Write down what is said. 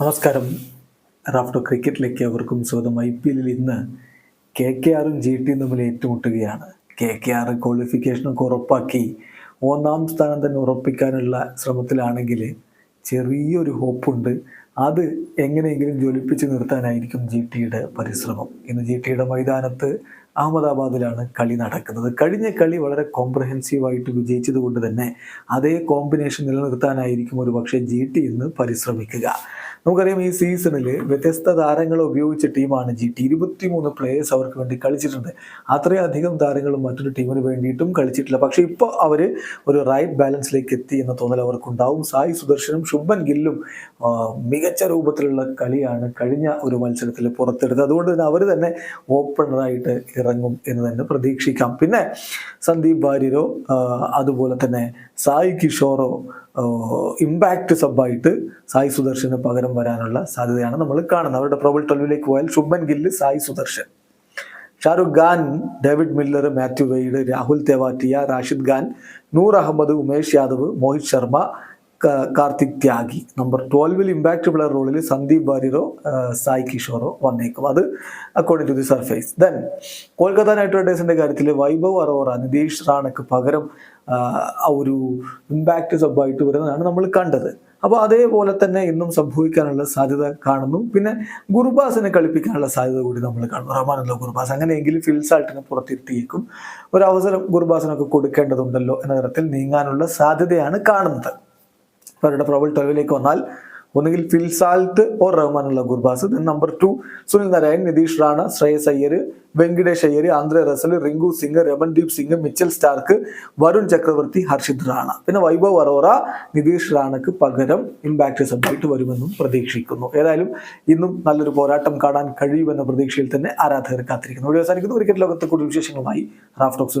നമസ്കാരം. റാഫ്റ്റോ ക്രിക്കറ്റിലേക്ക് അവർക്കും സ്വാഗതം. ഐ പി എല്ലിൽ ഇന്ന് കെ കെ ആറും ജി ടിയും തമ്മിൽ ഏറ്റുമുട്ടുകയാണ്. കെ കെ ആർ ക്വാളിഫിക്കേഷനൊക്കെ ഉറപ്പാക്കി ഒന്നാം സ്ഥാനം തന്നെ ഉറപ്പിക്കാനുള്ള ശ്രമത്തിലാണെങ്കിൽ ചെറിയൊരു ഹോപ്പുണ്ട് അത് എങ്ങനെയെങ്കിലും ജ്വലിപ്പിച്ച് നിർത്താനായിരിക്കും ജി ടിയുടെ പരിശ്രമം. ഇന്ന് ജി ടിയുടെ മൈതാനത്ത് അഹമ്മദാബാദിലാണ് കളി നടക്കുന്നത്. കഴിഞ്ഞ കളി വളരെ കോംപ്രഹെൻസീവായിട്ട് വിജയിച്ചത് കൊണ്ട് തന്നെ അതേ കോമ്പിനേഷൻ നിലനിർത്താനായിരിക്കും ഒരു പക്ഷേ ജി ടി ഇന്ന് പരിശ്രമിക്കുക. നമുക്കറിയാം ഈ സീസണിൽ വ്യത്യസ്ത താരങ്ങളെ ഉപയോഗിച്ച ടീമാണ് ജി ടി ഇരുപത്തിമൂന്ന് പ്ലേയേഴ്സ് അവർക്ക് വേണ്ടി കളിച്ചിട്ടുണ്ട്. അത്രയധികം താരങ്ങളും മറ്റൊരു ടീമിന് വേണ്ടിയിട്ടും കളിച്ചിട്ടില്ല. പക്ഷേ ഇപ്പോൾ അവർ ഒരു റൈറ്റ് ബാലൻസിലേക്ക് എത്തി എന്ന തോന്നൽ അവർക്കുണ്ടാവും. സായി സുദർശനും ശുഭൻ ഗില്ലും മികച്ച രൂപത്തിലുള്ള കളിയാണ് കഴിഞ്ഞ ഒരു മത്സരത്തിൽ പുറത്തെടുത്തത്. അതുകൊണ്ട് തന്നെ അവർ തന്നെ ഓപ്പണറായിട്ട് ഇറങ്ങും എന്ന് തന്നെ പ്രതീക്ഷിക്കാം. പിന്നെ സന്ദീപ് വാര്യരോ അതുപോലെ തന്നെ സായി കിഷോറോ ഇമ്പാക്റ്റ് സബായിട്ട് സായി സുദർശന് പകരം വരാനുള്ള സാധ്യതയാണ് നമ്മൾ കാണുന്നത്. അവരുടെ പ്രൊബൽ ട്വൽവിലേക്ക് പോയാൽ Shubman Gill Sai Sudharsan. Shahrukh Khan David Miller Matthew Wade Rahul Tewatia Rashid Khan Noor Ahmad Umesh Yadav Mohit Sharma Kartik Tyagi. Number ട്വൽവിൽ impact player റോളിൽ സന്ദീപ് വാര്യറോ സായി കിഷോറോ വന്നേക്കും. അത് according to the surface then Kolkata Knight റൈഡേഴ്സിന്റെ കാര്യത്തിൽ വൈഭവ് അറോറ നിതീഷ് റാണക്ക് പകരം ഒരു impact സബായിട്ട് വരുന്നതാണ് നമ്മൾ കണ്ടത്. അപ്പോൾ അതേപോലെ തന്നെ ഇന്നും സംഭവിക്കാനുള്ള സാധ്യത കാണുന്നു. പിന്നെ ഗുർബാസിനെ കളിപ്പിക്കാനുള്ള സാധ്യത കൂടി നമ്മൾ കാണുന്നു. റഹ്മാനുള്ള ഗുർബാസ് അങ്ങനെയെങ്കിൽ ഫിൽസാൾട്ടിനെ പുറത്തിരുത്തിയേക്കും. ഒരു അവസരം ഗുർബാസിനൊക്കെ കൊടുക്കേണ്ടതുണ്ടല്ലോ എന്ന തരത്തിൽ നീങ്ങാനുള്ള സാധ്യതയാണ് കാണുന്നത്. അവരുടെ പ്രബൽ ട്വൽവിലേക്ക് വന്നാൽ ഒന്നുകിൽ Phil Salt or Rahmanullah Gurbaz. Number two Sunil Narine Nitish Rana Shreyas Iyer Venkatesh Iyer Andre Russell Rinku Singh Ramandeep Singh Mitchell Starc Varun Chakravarthy Harshit Rana. പിന്നെ വൈഭവ് അറോറ നിതീഷ് റാണക്ക് പകരം ഇമ്പാക്ട് സബ്ജക്ട് വരുമെന്നും പ്രതീക്ഷിക്കുന്നു. ഏതായാലും ഇന്നും നല്ലൊരു പോരാട്ടം കാണാൻ കഴിയുമെന്ന പ്രതീക്ഷയിൽ തന്നെ ആരാധകർ കാത്തിരിക്കുന്നു. ഇവിടെ അവസാനിക്കുന്നു. ക്രിക്കറ്റ് ലോകത്തെ കൂടുതൽ വിശേഷങ്ങളുമായി റാഫ് ടോക്സ്